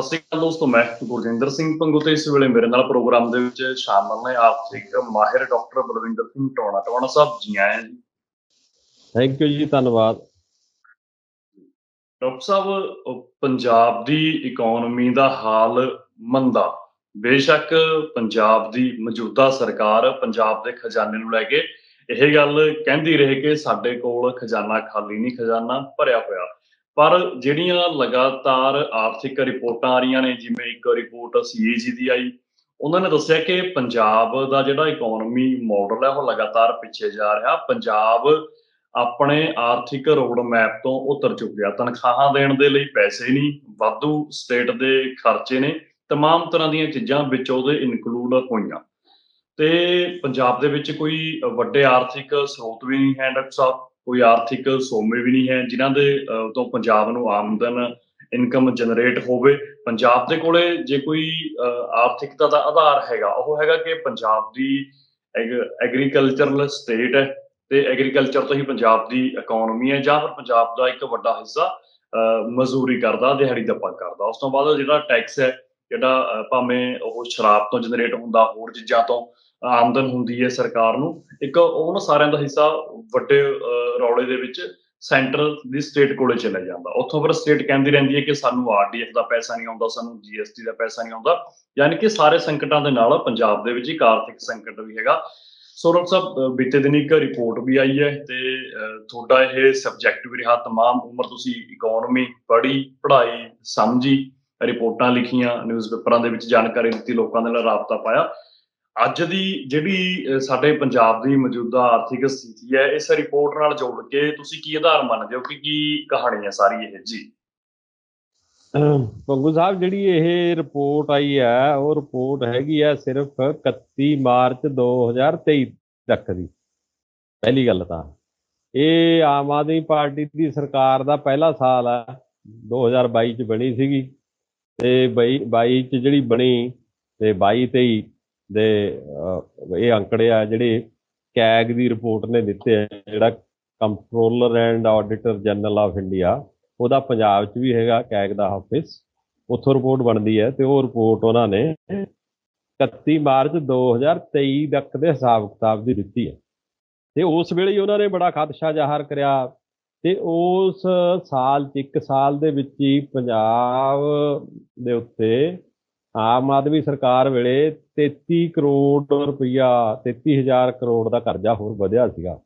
ਸਤਿ ਸ਼੍ਰੀ ਅਕਾਲ ਦੋਸਤੋ ਮੈਂ ਗੁਰਜਿੰਦਰ ਸਿੰਘ ਪੰਗੂ ਤੇ ਇਸ ਵੇਲੇ ਮੇਰੇ ਨਾਲ ਪ੍ਰੋਗਰਾਮ ਦੇ ਵਿੱਚ ਸ਼ਾਮਲ ਨੇ ਆਰਥਿਕ ਮਾਹਿਰ ਡਾਕਟਰ ਬਲਵਿੰਦਰ ਸਿੰਘ ਟੋਣਾ ਟੋਣਾ ਸਾਹਿਬ ਜੀ ਆਏ ਜੀ। ਥੈਂਕ ਯੂ ਜੀ ਧੰਨਵਾਦ। ਡਾਕਟਰ ਸਾਹਿਬ ਪੰਜਾਬ ਦੀ ਇਕਨੋਮੀ ਦਾ ਹਾਲ ਮੰਦਾ। ਬੇਸ਼ੱਕ ਪੰਜਾਬ ਦੀ ਮੌਜੂਦਾ ਸਰਕਾਰ ਪੰਜਾਬ ਦੇ ਖਜ਼ਾਨੇ ਨੂੰ ਲੈ ਕੇ ਇਹ ਗੱਲ ਕਹਿੰਦੀ ਰਹੇ ਕਿ ਸਾਡੇ ਕੋਲ ਖਜ਼ਾਨਾ ਖਾਲੀ ਨਹੀਂ ਖਜ਼ਾਨਾ ਭਰਿਆ ਹੋਇਆ। ਪਰ ਜਿਹੜੀਆਂ ਲਗਾਤਾਰ ਆਰਥਿਕ ਰਿਪੋਰਟਾਂ ਆ ਰਹੀਆਂ ਨੇ ਜਿਵੇਂ ਇੱਕ ਰਿਪੋਰਟ ਸੀਏਜੀ ਦੀ ਆਈ ਉਹਨਾਂ ਨੇ ਦੱਸਿਆ ਕਿ ਪੰਜਾਬ ਦਾ ਜਿਹੜਾ ਇਕਨੋਮੀ ਮਾਡਲ ਹੈ ਉਹ ਲਗਾਤਾਰ ਪਿੱਛੇ ਜਾ ਰਿਹਾ ਪੰਜਾਬ ਆਪਣੇ ਆਰਥਿਕ ਰੋਡ ਮੈਪ ਤੋਂ ਉਤਰ ਚੁੱਕਿਆ ਤਨਖਾਹਾਂ ਦੇਣ ਦੇ ਲਈ ਪੈਸੇ ਨਹੀਂ ਵਾਧੂ ਸਟੇਟ ਦੇ ਖਰਚੇ ਨੇ तमाम ਤਰ੍ਹਾਂ ਦੀਆਂ ਚੀਜ਼ਾਂ ਵਿੱਚ ਉਹਦੇ ਇਨਕਲੂਡ ਹੋਈਆਂ ਤੇ ਪੰਜਾਬ ਦੇ ਵਿੱਚ ਕੋਈ ਵੱਡੇ ਆਰਥਿਕ ਸਰੋਤ ਵੀ ਨਹੀਂ ਹੈ ਡਾਕਟਰ ਸਾਹਿਬ ਕੋਈ ਆਰਥਿਕ ਸੋਮੇ ਵੀ ਨਹੀਂ ਹੈ ਜਿਨ੍ਹਾਂ ਦੇ ਤੋਂ ਪੰਜਾਬ ਨੂੰ ਆਮਦਨ ਇਨਕਮ ਜਨਰੇਟ ਹੋਵੇ। ਪੰਜਾਬ ਦੇ ਕੋਲੇ ਜੇ ਕੋਈ ਆਰਥਿਕਤਾ ਦਾ ਆਧਾਰ ਹੈਗਾ ਉਹ ਹੈਗਾ ਕਿ ਪੰਜਾਬ ਦੀ ਐਗਰੀਕਲਚਰਲ ਸਟੇਟ ਹੈ ਤੇ ਐਗਰੀਕਲਚਰ ਤੋਂ ਹੀ ਪੰਜਾਬ ਦੀ ਇਕਨੋਮੀ ਹੈ ਜਾਂ ਫਿਰ ਪੰਜਾਬ ਦਾ ਇੱਕ ਵੱਡਾ ਹਿੱਸਾ ਅਹ, ਮਜ਼ਦੂਰੀ ਕਰਦਾ ਦਿਹਾੜੀ ਦੱਪਾ ਕਰਦਾ। ਉਸ ਤੋਂ ਬਾਅਦ ਜਿਹੜਾ ਟੈਕਸ ਹੈ ਜਿਹੜਾ ਭਾਵੇਂ ਉਹ ਸ਼ਰਾਬ ਤੋਂ ਜਨਰੇਟ ਹੁੰਦਾ ਹੋਰ ਚੀਜ਼ਾਂ ਤੋਂ ਆਮਦਨ ਹੁੰਦੀ ਹੈ ਸਰਕਾਰ ਨੂੰ ਇੱਕ ਉਹਨਾਂ ਸਾਰਿਆਂ ਦਾ ਹਿੱਸਾ ਵੱਡੇ ਅਹ, ਰੌਲੇ ਦੇ ਵਿੱਚ ਸੈਂਟਰਲ ਦੀ ਸਟੇਟ ਕੋਲੇ ਚਲਾ ਜਾਂਦਾ ਉੱਥੋਂ ਫਿਰ ਸਟੇਟ ਕਹਿੰਦੀ ਰਹਿੰਦੀ ਹੈ ਕਿ ਸਾਨੂੰ ਆਰਡੀਐਫ ਦਾ ਪੈਸਾ ਨਹੀਂ ਆਉਂਦਾ ਸਾਨੂੰ ਜੀਐਸਟੀ ਦਾ ਪੈਸਾ ਨਹੀਂ ਆਉਂਦਾ ਯਾਨੀ ਕਿ ਸਾਰੇ ਸੰਕਟਾਂ ਦੇ ਨਾਲ ਪੰਜਾਬ ਦੇ ਵਿੱਚ ਇੱਕ ਆਰਥਿਕ ਸੰਕਟ ਵੀ ਹੈਗਾ ਸੋ ਡਾਕਟਰ ਸਾਹਿਬ ਅਹ, ਬੀਤੇ ਦਿਨ ਇੱਕ ਰਿਪੋਰਟ ਵੀ ਆਈ ਹੈ ਤੇ ਅਹ, ਤੁਹਾਡਾ ਇਹ ਸਬਜੈਕਟ ਵੀ ਰਿਹਾ तमाम ਉਮਰ ਤੁਸੀਂ ਇਕਨੋਮੀ ਪੜ੍ਹੀ ਪੜ੍ਹਾਈ ਸਮਝੀ ਰਿਪੋਰਟਾਂ ਲਿਖੀਆਂ ਨਿਊਜ਼ਪੇਪਰਾਂ ਦੇ ਵਿੱਚ ਜਾਣਕਾਰੀ ਦਿੱਤੀ ਲੋਕਾਂ ਦੇ ਨਾਲ ਰਾਬਤਾ ਪਾਇਆ ਅੱਜ ਦੀ ਜਿਹੜੀ ਸਾਡੇ ਪੰਜਾਬ ਦੀ ਮੌਜੂਦਾ ਆਰਥਿਕ ਸਥਿਤੀ ਹੈ, ਇਸ ਰਿਪੋਰਟ ਨਾਲ ਜੋੜ ਕੇ ਤੁਸੀਂ ਕੀ ਆਧਾਰ ਮੰਨਦੇ ਹੋ ਕਿ ਕੀ ਕਹਾਣੀ ਹੈ ਸਾਰੀ ਇਹ? ਜੀ। ਪੰਗੂ ਸਾਹਿਬ, ਜਿਹੜੀ ਇਹ ਰਿਪੋਰਟ ਆਈ ਹੈ, ਉਹ ਰਿਪੋਰਟ ਹੈਗੀ ਹੈ ਸਿਰਫ 31 ਮਾਰਚ 2023 ਤੱਕ ਦੀ। ਪਹਿਲੀ ਗੱਲ ਤਾਂ। ਇਹ ਆਮ ਆਦਮੀ ਪਾਰਟੀ ਦੀ ਸਰਕਾਰ ਦਾ ਪਹਿਲਾ ਸਾਲ ਹੈ। 2022 ਚ ਬਣੀ ਸੀਗੀ ਤੇ 22 ਚ ਜਿਹੜੀ ਬਣੀ ਤੇ 22 23 ਦੇ ਇਹ ਅੰਕੜੇ ਆ ਜਿਹੜੇ ਕੈਗ ਦੀ ਰਿਪੋਰਟ ਨੇ ਦਿੱਤੇ ਆ, ਜਿਹੜਾ controller and auditor general of India, ਉਹਦਾ ਪੰਜਾਬ 'ਚ ਵੀ ਹੈਗਾ, ਕੈਗ ਦਾ ਆਫਿਸ। ਉੱਥੋਂ ਰਿਪੋਰਟ ਬਣਦੀ ਹੈ ਤੇ ਉਹ ਰਿਪੋਰਟ ਉਹਨਾਂ ਨੇ 31 ਮਾਰਚ 2023 ਤੱਕ ਦੇ ਹਿਸਾਬ ਕਿਤਾਬ ਦੀ ਦਿੱਤੀ ਹੈ। ਤੇ ਉਸ ਵੇਲੇ ਹੀ ਉਹਨਾਂ ਨੇ ਬੜਾ ਖਦਸ਼ਾ ਜ਼ਾਹਰ ਕਰਿਆ ਤੇ ਉਸ ਸਾਲ 'ਚ, ਇੱਕ ਸਾਲ ਦੇ ਵਿੱਚ ਹੀ ਪੰਜਾਬ ਦੇ ਉੱਤੇ ਆਮ ਆਦਮੀ ਸਰਕਾਰ ਵੇਲੇ 33 ਕਰੋੜ ਰੁਪਈਆ 33000 ਕਰੋੜ ਦਾ ਕਰਜ਼ਾ ਹੋਰ ਵਧਿਆ ਸੀਗਾ।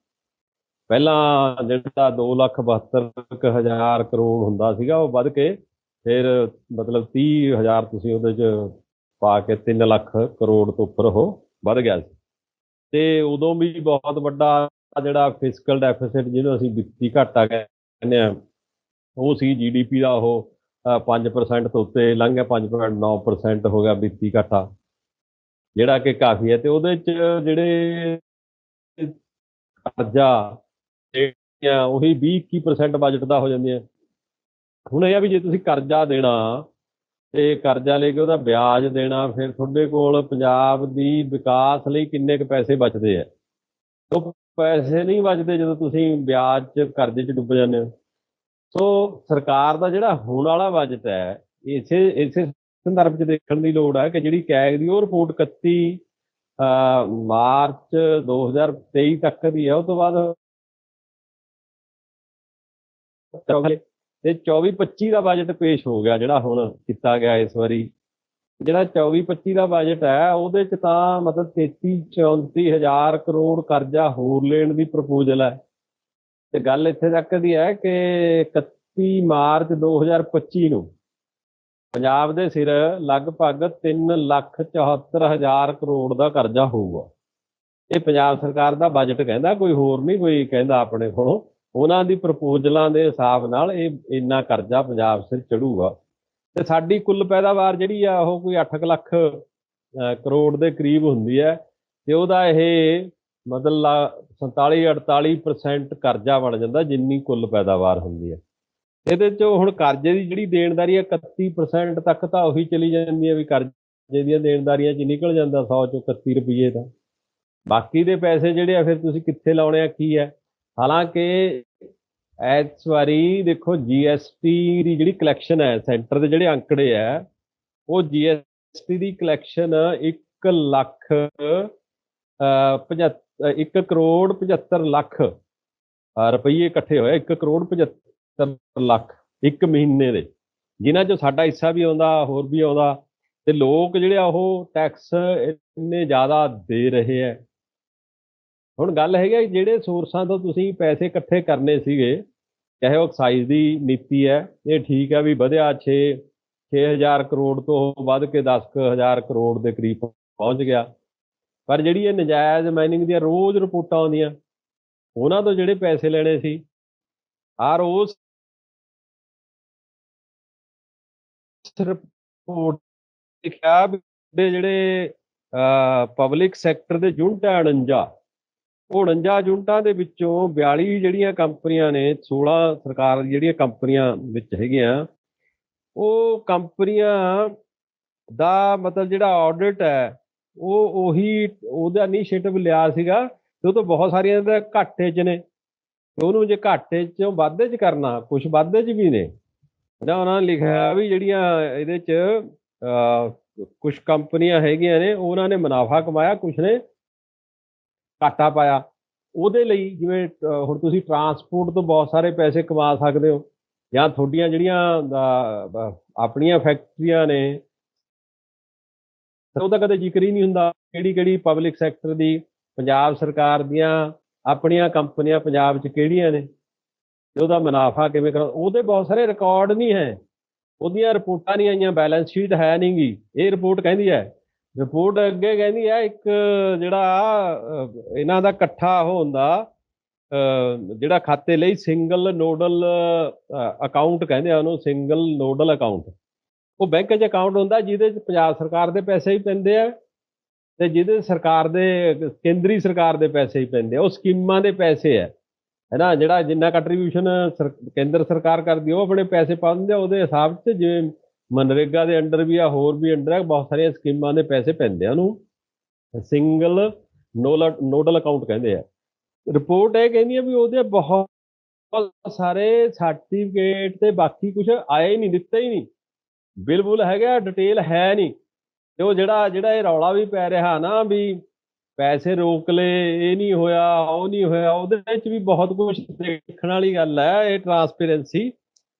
ਪਹਿਲਾਂ ਜਿਹੜਾ 272000 ਕਰੋੜ ਹੁੰਦਾ ਸੀਗਾ, ਉਹ ਵੱਧ ਕੇ ਫਿਰ ਮਤਲਬ 30000 ਤੁਸੀਂ ਉਹਦੇ ਚ ਪਾ ਕੇ 3 ਲੱਖ ਕਰੋੜ ਤੋਂ ਉੱਪਰ ਉਹ ਵੱਧ ਗਿਆ ਸੀ। ਤੇ ਉਦੋਂ ਵੀ ਬਹੁਤ ਵੱਡਾ ਜਿਹੜਾ ਫਿਸਕਲ ਡੈਫਿਸਿਟ ਜਿਹਨੂੰ ਅਸੀਂ ਵਿੱਤੀ ਘਾਟਾ ਕਹਿੰਦੇ ਆ ਉਹ ਸੀ ਜੀਡੀਪੀ ਦਾ ਉਹ 5% ਤੋਂ ਉੱਤੇ ਲੰਘ ਗਿਆ 5.9% ਹੋ ਗਿਆ ਵਿੱਤੀ ਘਾਟਾ, ਜਿਹੜਾ ਕਿ ਕਾਫੀ ਹੈ ਤੇ ਉਹਦੇ ਚ ਜਿਹੜੇ ਕਰਜ਼ਾ ਜਿਹੜੀਆਂ ਉਹੀ 20-21% ਬਜਟ ਦਾ ਹੋ ਜਾਂਦੀਆਂ। ਹੁਣ ਇਹ ਆ ਵੀ ਜੇ ਤੁਸੀਂ ਕਰਜ਼ਾ ਦੇਣਾ ਤੇ ਕਰਜ਼ਾ ਲੈ ਕੇ ਉਹਦਾ ਵਿਆਜ ਦੇਣਾ, ਫਿਰ ਤੁਹਾਡੇ ਕੋਲ ਪੰਜਾਬ ਦੀ ਵਿਕਾਸ ਲਈ ਕਿੰਨੇ ਕੁ ਪੈਸੇ ਬਚਦੇ ਆ? ਉਹ ਪੈਸੇ ਨਹੀਂ ਬਚਦੇ ਜਦੋਂ ਤੁਸੀਂ ਵਿਆਜ 'ਚ ਕਰਜ਼ੇ 'ਚ ਡੁੱਬ ਜਾਂਦੇ ਹੋ। ਸੋ ਸਰਕਾਰ ਦਾ ਜਿਹੜਾ ਹੁਣ ਵਾਲਾ ਬਜਟ ਹੈ ਇਸੇ ਇਸੇ ਸੰਦਰਭ 'ਚ ਦੇਖਣ ਦੀ ਲੋੜ ਹੈ ਕਿ ਜਿਹੜੀ ਕੈਗ ਦੀ ਉਹ ਰਿਪੋਰਟ 31 ਅਹ, ਮਾਰਚ 2023 ਤੱਕ ਦੀ ਹੈ ਉਹ ਤੋਂ ਬਾਅਦ ਤੇ 24 25 ਦਾ ਬਜਟ ਪੇਸ਼ ਹੋ ਗਿਆ ਜਿਹੜਾ ਹੁਣ ਕੀਤਾ ਗਿਆ ਇਸ ਵਾਰੀ। ਜਿਹੜਾ 24 25 ਦਾ ਬਜਟ ਹੈ ਉਹਦੇ ਚ ਤਾਂ ਮਤਲਬ 33 34 ਹਜ਼ਾਰ ਕਰੋੜ ਕਰਜ਼ਾ ਹੋਰ ਲੈਣ ਦੀ ਪ੍ਰਪੋਜ਼ਲ ਹੈ। ਤੇ ਗੱਲ ਇੱਥੇ ਤੱਕ ਦੀ ਹੈ ਕਿ 31 ਮਾਰਚ 2025 ਨੂੰ ਪੰਜਾਬ ਦੇ ਸਿਰ ਲਗਭਗ 3 ਲੱਖ 74 ਹਜ਼ਾਰ ਕਰੋੜ ਦਾ ਕਰਜ਼ਾ ਹੋਊਗਾ। ਇਹ ਪੰਜਾਬ ਸਰਕਾਰ ਦਾ ਬਜਟ ਕਹਿੰਦਾ, ਕੋਈ ਹੋਰ ਨਹੀਂ, ਕੋਈ ਕਹਿੰਦਾ ਆਪਣੇ ਕੋਲੋਂ। ਉਹਨਾਂ ਦੀ ਪ੍ਰਪੋਜ਼ਲਾਂ ਦੇ ਹਿਸਾਬ ਨਾਲ ਇਹ ਇੰਨਾ ਕਰਜ਼ਾ ਪੰਜਾਬ ਸਿਰ ਚੜੂਗਾ। ਤੇ ਸਾਡੀ ਕੁੱਲ ਪੈਦਾਵਾਰ ਜਿਹੜੀ ਆ, ਉਹ ਕੋਈ 8 ਲੱਖ ਕਰੋੜ ਦੇ ਕਰੀਬ ਹੁੰਦੀ ਹੈ। ਤੇ ਉਹਦਾ ਇਹ ਮਤਲਬ 47 48% ਕਰਜ਼ਾ ਬਣ ਜਾਂਦਾ, ਜਿੰਨੀ ਕੁੱਲ ਪੈਦਾਵਾਰ ਹੁੰਦੀ ਹੈ। ਇਹਦੇ ਚੋਂ ਹੁਣ ਕਰਜ਼ੇ ਦੀ ਜਿਹੜੀ ਦੇਣਦਾਰੀ ਹੈ 31% ਤੱਕ ਤਾਂ ਉਹੀ ਚਲੀ ਜਾਂਦੀ ਹੈ ਵੀ ਕਰਜ਼ੇ ਦੀਆਂ ਦੇਣਦਾਰੀਆਂ 'ਚ ਨਿਕਲ ਜਾਂਦਾ 100 ਚੋਂ 31 ਰੁਪਏ ਦਾ ਬਾਕੀ ਦੇ ਪੈਸੇ ਜਿਹੜੇ ਆ, ਫਿਰ ਤੁਸੀਂ ਕਿੱਥੇ ਲਾਉਣੇ ਆ, ਕੀ ਹੈ ਹਾਲਾਂਕਿ ਇਸ ਵਾਰੀ ਦੇਖੋ ਜੀਐਸਟੀ ਦੀ ਜਿਹੜੀ ਕਲੈਕਸ਼ਨ ਹੈ ਸੈਂਟਰ ਦੇ ਜਿਹੜੇ ਅੰਕੜੇ ਹੈ ਉਹ ਜੀਐਸਟੀ ਦੀ ਕਲੈਕਸ਼ਨ 1 ਲੱਖ, ਅਹ 75 1 ਕਰੋੜ 75 ਲੱਖ ਅਹ ਰੁਪਈਏ ਇਕੱਠੇ ਹੋਏ 1 ਕਰੋੜ 75 ਲੱਖ ਇੱਕ ਮਹੀਨੇ ਦੇ, ਜਿਨ੍ਹਾਂ 'ਚੋਂ ਸਾਡਾ ਹਿੱਸਾ ਵੀ ਆਉਂਦਾ, ਹੋਰ ਵੀ ਆਉਂਦਾ, ਤੇ ਲੋਕ ਜਿਹੜੇ ਆ ਉਹ ਟੈਕਸ ਇੰਨੇ ਜ਼ਿਆਦਾ ਦੇ ਰਹੇ ਆ ਹੁਣ ਗੱਲ ਹੈਗੀ ਆ ਜਿਹੜੇ ਸੋਰਸਾਂ ਤੋਂ ਤੁਸੀਂ ਪੈਸੇ ਇਕੱਠੇ ਕਰਨੇ ਸੀਗੇ, ਚਾਹੇ ਉਹ ਐਕਸਾਈਜ਼ ਦੀ ਨੀਤੀ ਹੈ ਇਹ ਠੀਕ ਹੈ ਵੀ ਵਧਿਆ 6 6000 ਕਰੋੜ ਤੋਂ ਵੱਧ ਕੇ 10000 ਕਰੋੜ ਦੇ ਕਰੀਬ ਪਹੁੰਚ ਗਿਆ। ਪਰ ਜਿਹੜੀ ਇਹ ਨਜਾਇਜ਼ ਮਾਈਨਿੰਗ ਦੀਆਂ ਰੋਜ਼ ਰਿਪੋਰਟਾਂ ਆਉਂਦੀਆਂ, ਉਹਨਾਂ ਤੋਂ ਜਿਹੜੇ ਪੈਸੇ ਲੈਣੇ ਸੀ ਆ ਰੋਜ਼ ਰਿਪੋਰਟ ਲਿਖਿਆ ਦੇ ਜਿਹੜੇ ਪਬਲਿਕ ਸੈਕਟਰ ਦੇ ਯੂਨਿਟ ਹੈ 49 ਉਹ 49 ਯੂਨਿਟਾਂ ਦੇ ਵਿੱਚੋਂ 42 ਜਿਹੜੀਆਂ ਕੰਪਨੀਆਂ ਨੇ 16 ਸਰਕਾਰ ਦੀ ਜਿਹੜੀਆਂ ਕੰਪਨੀਆਂ ਵਿੱਚ ਹੈਗੀਆਂ, ਉਹ ਕੰਪਨੀਆਂ ਦਾ ਮਤਲਬ ਜਿਹੜਾ ਆਡਿਟ ਹੈ, ਉਹ ਉਹੀ ਉਹਦਾ ਇਨੀਸ਼ੀਏਟਿਵ ਲਿਆ ਸੀਗਾ ਤੇ ਉਹ ਤੋਂ ਬਹੁਤ ਸਾਰੀਆਂ ਦਾ ਘਾਟੇ 'ਚ ਨੇ। ਉਹਨੂੰ ਜੇ ਘਾਟੇ 'ਚੋਂ ਵਾਧੇ 'ਚ ਕਰਨਾ ਕੁਝ ਵਾਧੇ 'ਚ ਵੀ ਨੇ ਨਾ ਉਹਨਾਂ ਨੇ ਲਿਖਿਆ ਵੀ ਜਿਹੜੀਆਂ ਇਹਦੇ 'ਚ ਕੁਝ ਕੰਪਨੀਆਂ ਹੈਗੀਆਂ ਨੇ, ਉਹਨਾਂ ਨੇ ਮੁਨਾਫਾ ਕਮਾਇਆ ਕੁਝ ਨੇ ਘਾਟਾ ਪਾਇਆ। ਉਹਦੇ ਲਈ ਜਿਵੇਂ ਹੁਣ ਤੁਸੀਂ ਟਰਾਂਸਪੋਰਟ ਤੋਂ ਬਹੁਤ ਸਾਰੇ ਪੈਸੇ ਕਮਾ ਸਕਦੇ ਹੋ, ਜਾਂ ਤੁਹਾਡੀਆਂ ਜਿਹੜੀਆਂ ਆਪਣੀਆਂ ਫੈਕਟਰੀਆਂ ਨੇ ਉਹਦਾ ਕਦੇ ਜ਼ਿਕਰ ਹੀ ਨਹੀਂ ਹੁੰਦਾ ਕਿਹੜੀ ਕਿਹੜੀ ਪਬਲਿਕ ਸੈਕਟਰ ਦੀ, ਪੰਜਾਬ ਸਰਕਾਰ ਦੀਆਂ ਆਪਣੀਆਂ ਕੰਪਨੀਆਂ ਪੰਜਾਬ 'ਚ ਕਿਹੜੀਆਂ ਨੇ। ਤੇ ਉਹਦਾ ਮੁਨਾਫਾ ਕਿਵੇਂ ਕਰਾ? ਉਹਦੇ ਬਹੁਤ ਸਾਰੇ ਰਿਕਾਰਡ ਨਹੀਂ ਹੈ। ਉਹਦੀਆਂ ਰਿਪੋਰਟਾਂ ਨਹੀਂ ਆਈਆਂ ਬੈਲੈਂਸ ਸ਼ੀਟ ਹੈ ਨਹੀਂਗੀ। ਇਹ ਰਿਪੋਰਟ ਕਹਿੰਦੀ ਹੈ। ਰਿਪੋਰਟ ਅੱਗੇ ਕਹਿੰਦੀ ਹੈ, ਇੱਕ ਜਿਹੜਾ ਇਹਨਾਂ ਦਾ ਇਕੱਠਾ ਉਹ ਹੁੰਦਾ ਜਿਹੜਾ ਖਾਤੇ ਲਈ ਸਿੰਗਲ ਨੋਡਲ ਅਕਾਊਂਟ ਕਹਿੰਦੇ ਆ ਉਹਨੂੰ ਸਿੰਗਲ ਨੋਡਲ ਅਕਾਊਂਟ ਉਹ ਬੈਂਕ 'ਚ ਅਕਾਊਂਟ ਹੁੰਦਾ ਜਿਹਦੇ 'ਚ ਪੰਜਾਬ ਸਰਕਾਰ ਦੇ ਪੈਸੇ ਹੀ ਪੈਂਦੇ ਆ ਤੇ ਜਿਹਦੇ ਸਰਕਾਰ ਦੇ, ਕੇਂਦਰੀ ਸਰਕਾਰ ਦੇ ਪੈਸੇ ਹੀ ਪੈਂਦੇ ਆ। ਉਹ ਸਕੀਮਾਂ ਦੇ ਪੈਸੇ ਆ। ਹੈ ਨਾ ਜਿਹੜਾ ਜਿੰਨਾ ਕੰਟਰੀਬਿਊਸ਼ਨ ਕੇਂਦਰ ਸਰਕਾਰ ਕਰਦੀ ਆ, ਉਹ ਆਪਣੇ ਪੈਸੇ ਪਾ ਦਿੰਦੇ ਆ ਉਹਦੇ ਹਿਸਾਬ 'ਚ ਜਿਵੇਂ ਮਨਰੇਗਾ ਦੇ ਅੰਡਰ ਵੀ ਆ ਹੋਰ ਵੀ ਅੰਡਰ ਆ ਬਹੁਤ ਸਾਰੀਆਂ ਸਕੀਮਾਂ ਦੇ ਪੈਸੇ ਪੈਂਦੇ ਆ ਉਹਨੂੰ। ਸਿੰਗਲ ਨੋਡਲ ਅਕਾਊਂਟ ਕਹਿੰਦੇ ਆ। ਰਿਪੋਰਟ ਇਹ ਕਹਿੰਦੀ ਆ ਵੀ ਉਹਦੇ ਬਹੁਤ ਸਾਰੇ ਸਰਟੀਫਿਕੇਟ ਤੇ ਬਾਕੀ ਕੁਝ ਆਏ ਹੀ ਨਹੀਂ ਦਿੱਤੇ ਹੀ ਨਹੀਂ। ਬਿੱਲ ਬੁਲ ਹੈਗਾ ਡਿਟੇਲ ਹੈ ਨਹੀਂ। ਤੇ ਉਹ ਜਿਹੜਾ ਜਿਹੜਾ ਇਹ ਰੌਲਾ ਵੀ ਪੈ ਰਿਹਾ ਨਾ ਵੀ ਪੈਸੇ ਰੋਕ ਲਏ, ਇਹ ਨਹੀਂ ਹੋਇਆ, ਉਹ ਨਹੀਂ ਹੋਇਆ, ਉਹਦੇ ਵਿੱਚ ਵੀ ਬਹੁਤ ਕੁਝ ਦੇਖਣ ਵਾਲੀ ਗੱਲ ਹੈ, ਇਹ ਟਰਾਂਸਪੇਰੈਂਸੀ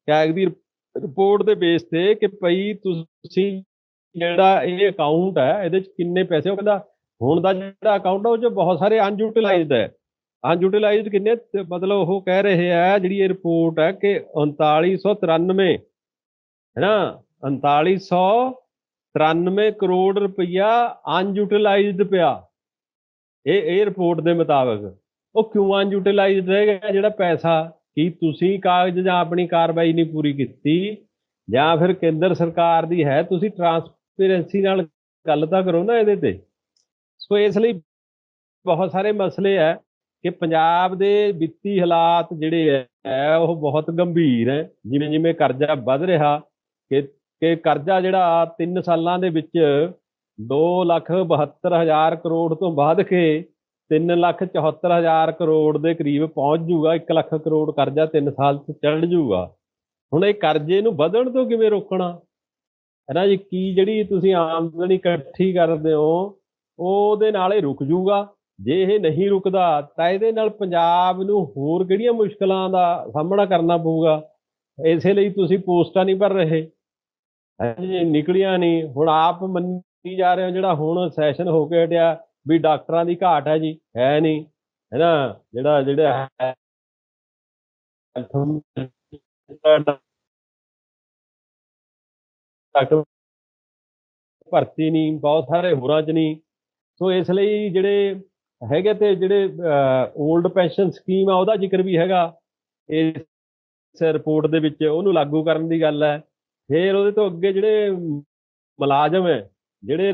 ਕੈਗ ਦੀ ਰਿਪੋਰਟ ਦੇ ਬੇਸ ਤੇ ਕਿ ਭਈ ਤੁਸੀਂ ਜਿਹੜਾ ਇਹ ਅਕਾਊਂਟ ਹੈ, ਇਹਦੇ ਚ ਕਿੰਨੇ ਪੈਸੇ, ਉਹ ਕਹਿੰਦਾ ਹੁਣ ਦਾ ਜਿਹੜਾ ਅਕਾਊਂਟ ਹੈ, ਉਹ ਚ ਬਹੁਤ ਸਾਰੇ ਅਨਯੂਟਿਲਾਈਜ਼ਡ ਹੈ। ਅਨਯੂਟਿਲਾਈਜ਼ਡ ਕਿੰਨੇ? ਮਤਲਬ ਉਹ ਕਹਿ ਰਹੇ ਆ ਜਿਹੜੀ ਇਹ ਰਿਪੋਰਟ ਹੈ ਕਿ 3993 ਹੈ ਨਾ 3993 ਕਰੋੜ ਰੁਪਈਆ ਅਨਯੂਟਿਲਾਈਜ਼ਡ ਪਿਆ। ਇਹ ਇਹ ਰਿਪੋਰਟ ਦੇ ਮੁਤਾਬਕ ਉਹ ਕਿਉਂ ਅਨਯੂਟਿਲਾਈਜ਼ਡ ਰਹਿ ਗਿਆ ਜਿਹੜਾ ਪੈਸਾ ਕੀ ਤੁਸੀਂ ਕਾਗਜ਼ ਜਾਂ ਆਪਣੀ ਕਾਰਵਾਈ ਨਹੀਂ ਪੂਰੀ ਕੀਤੀ ਜਾਂ ਫਿਰ ਕੇਂਦਰ ਸਰਕਾਰ ਦੀ ਹੈ, ਤੁਸੀਂ ਟਰਾਂਸਪੇਰੈਂਸੀ ਨਾਲ ਗੱਲ ਤਾਂ ਕਰੋ ਨਾ ਇਹਦੇ ਤੇ। ਸੋ ਇਸ ਲਈ ਬਹੁਤ ਸਾਰੇ ਮਸਲੇ ਹੈ ਕਿ ਪੰਜਾਬ ਦੇ ਵਿੱਤੀ ਹਾਲਾਤ ਜਿਹੜੇ ਹੈ, ਉਹ ਬਹੁਤ ਗੰਭੀਰ ਹੈ। ਜਿਵੇਂ ਜਿਵੇਂ ਕਰਜ਼ਾ ਵੱਧ ਰਿਹਾ, ਕਿ ਕਿ ਕਰਜ਼ਾ ਜਿਹੜਾ 3 ਸਾਲਾਂ ਦੇ ਵਿੱਚ 2 ਲੱਖ 72 ਹਜ਼ਾਰ ਕਰੋੜ ਤੋਂ ਵੱਧ ਕੇ 3 ਲੱਖ 74 ਹਜ਼ਾਰ ਕਰੋੜ ਦੇ ਕਰੀਬ ਪਹੁੰਚ ਜੂਗਾ 1 ਲੱਖ ਕਰੋੜ ਕਰਜ਼ਾ 3 ਸਾਲ ਚ ਚੜ ਜੂਗਾ। ਹੁਣ ਇਹ ਕਰਜ਼ੇ ਨੂੰ ਵਧਣ ਤੋਂ ਕਿਵੇਂ ਰੋਕਣਾ? ਹੈ ਨਾ ਜੀ, ਕੀ ਜਿਹੜੀ ਤੁਸੀਂ ਆਮਦਨੀ ਇਕੱਠੀ ਕਰਦੇ ਹੋ, ਉਹਦੇ ਨਾਲ ਇਹ ਰੁਕ ਜੂਗਾ? ਜੇ ਇਹ ਨਹੀਂ ਰੁਕਦਾ, ਤਾਂ ਇਹਦੇ ਨਾਲ ਪੰਜਾਬ ਨੂੰ ਹੋਰ ਕਿਹੜੀਆਂ ਮੁਸ਼ਕਲਾਂ ਦਾ ਸਾਹਮਣਾ ਕਰਨਾ ਪਊਗਾ? ਇਸੇ ਲਈ ਤੁਸੀਂ ਪੋਸਟਾਂ ਨਹੀਂ ਭਰ ਰਹੇ। ਜੀ, ਨਿਕਲੀਆਂ ਨਹੀਂ। ਹੁਣ ਆਪ ਮੰਨ ਜਾ ਰਹੇ ਹੋ ਜਿਹੜਾ ਹੁਣ ਸੈਸ਼ਨ ਹੋ ਕੇ ਹਟਿਆ ਵੀ ਡਾਕਟਰਾਂ ਦੀ ਘਾਟ ਹੈ ਜੀ, ਹੈ ਨਹੀਂ, ਹੈ ਨਾ? ਜਿਹੜਾ ਜਿਹੜਾ ਹੈ। ਡਾਕਟਰ ਭਰਤੀ ਨਹੀਂ, ਬਹੁਤ ਸਾਰੇ ਹੋਰਾਂ ਚ ਨਹੀਂ। ਸੋ ਇਸ ਲਈ ਜਿਹੜੇ ਹੈਗੇ ਤੇ ਜਿਹੜੇ 올ਡ ਪੈਨਸ਼ਨ ਸਕੀਮ ਆ, ਉਹਦਾ ਜ਼ਿਕਰ ਵੀ ਹੈਗਾ। ਇਸ ਰਿਪੋਰਟ ਦੇ ਵਿੱਚ ਉਹਨੂੰ ਲਾਗੂ ਕਰਨ ਦੀ ਗੱਲ ਹੈ। ਫਿਰ ਉਹਦੇ ਤੋਂ ਅੱਗੇ ਜਿਹੜੇ ਮੁਲਾਜ਼ਮ ਹੈ ਜਿਹੜੇ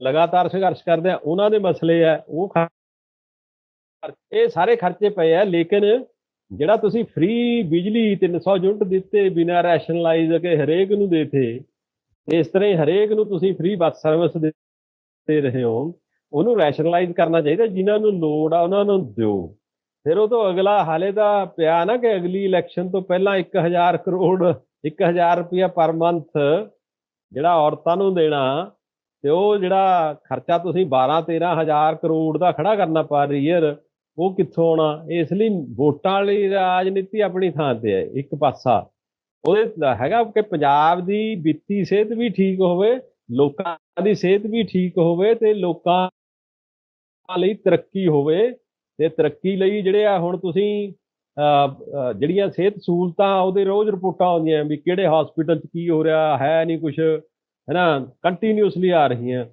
ਲਗਾਤਾਰ ਸੰਘਰਸ਼ ਕਰਦੇ ਆ, ਉਹਨਾਂ ਦੇ ਮਸਲੇ ਆ, ਉਹ ਇਹ ਸਾਰੇ ਖਰਚੇ ਪਏ ਆ, ਲੇਕਿਨ ਜਿਹੜਾ ਤੁਸੀਂ ਫ੍ਰੀ ਬਿਜਲੀ 300 ਯੂਨਿਟ ਦਿੱਤੇ ਬਿਨਾਂ ਰੈਸ਼ਨਲਾਈਜ਼ ਕੇ ਹਰੇਕ ਨੂੰ ਦੇਤੇ, ਇਸ ਤਰ੍ਹਾਂ ਹੀ ਹਰੇਕ ਨੂੰ ਤੁਸੀਂ ਫ੍ਰੀ ਬੱਸ ਸਰਵਿਸ ਦੇ ਰਹੇ ਹੋ, ਉਹਨੂੰ ਰੈਸ਼ਨਲਾਈਜ਼ ਕਰਨਾ ਚਾਹੀਦਾ, ਜਿਨ੍ਹਾਂ ਨੂੰ ਲੋੜ ਆ, ਉਹਨਾਂ ਨੂੰ ਦਿਓ। ਫਿਰ ਉਹ ਤੋਂ ਅਗਲਾ ਹਾਲੇ ਤਾਂ ਪਿਆ ਨਾ ਕਿ ਅਗਲੀ ਇਲੈਕਸ਼ਨ ਤੋਂ ਪਹਿਲਾਂ 1000 ਕਰੋੜ 1000 ਰੁਪਇਆ ਪਰ ਮੰਥ ਜਿਹੜਾ ਔਰਤਾਂ ਨੂੰ ਦੇਣਾ ਤੇ ਉਹ ਜਿਹੜਾ ਖਰਚਾ ਤੁਸੀਂ 12 13 ਹਜ਼ਾਰ ਕਰੋੜ ਦਾ ਖੜਾ ਕਰਨਾ ਪਰ ਈਅਰ, ਉਹ ਕਿੱਥੋਂ ਆਉਣਾ? ਇਸ ਲਈ ਵੋਟਾਂ ਵਾਲੀ ਰਾਜਨੀਤੀ ਆਪਣੀ ਥਾਂ ਤੇ ਹੈ, ਇੱਕ ਪਾਸਾ। ਉਹਦੇ ਹੈਗਾ ਕਿ ਪੰਜਾਬ ਦੀ ਵਿੱਤੀ ਸਿਹਤ ਵੀ ਠੀਕ ਹੋਵੇ, ਲੋਕਾਂ ਦੀ ਸਿਹਤ ਵੀ ਠੀਕ ਹੋਵੇ ਤੇ ਲੋਕਾਂ ਲਈ ਤਰੱਕੀ ਹੋਵੇ। ਤੇ ਤਰੱਕੀ ਲਈ ਜਿਹੜੇ ਆ ਹੁਣ ਤੁਸੀਂ ਜਿਹੜੀਆਂ ਸਿਹਤ ਸਹੂਲਤਾਂ, ਉਹਦੇ ਰੋਜ਼ ਰਿਪੋਰਟਾਂ ਆਉਂਦੀਆਂ ਵੀ ਕਿਹੜੇ ਹਸਪੀਟਲ 'ਚ ਕੀ ਹੋ ਰਿਹਾ, ਹੈ ਨਹੀਂ ਕੁਝ ਹੈਨਾ? ਕੰਟੀਨਿਊਸਲੀ ਆ ਰਹੀਆਂ।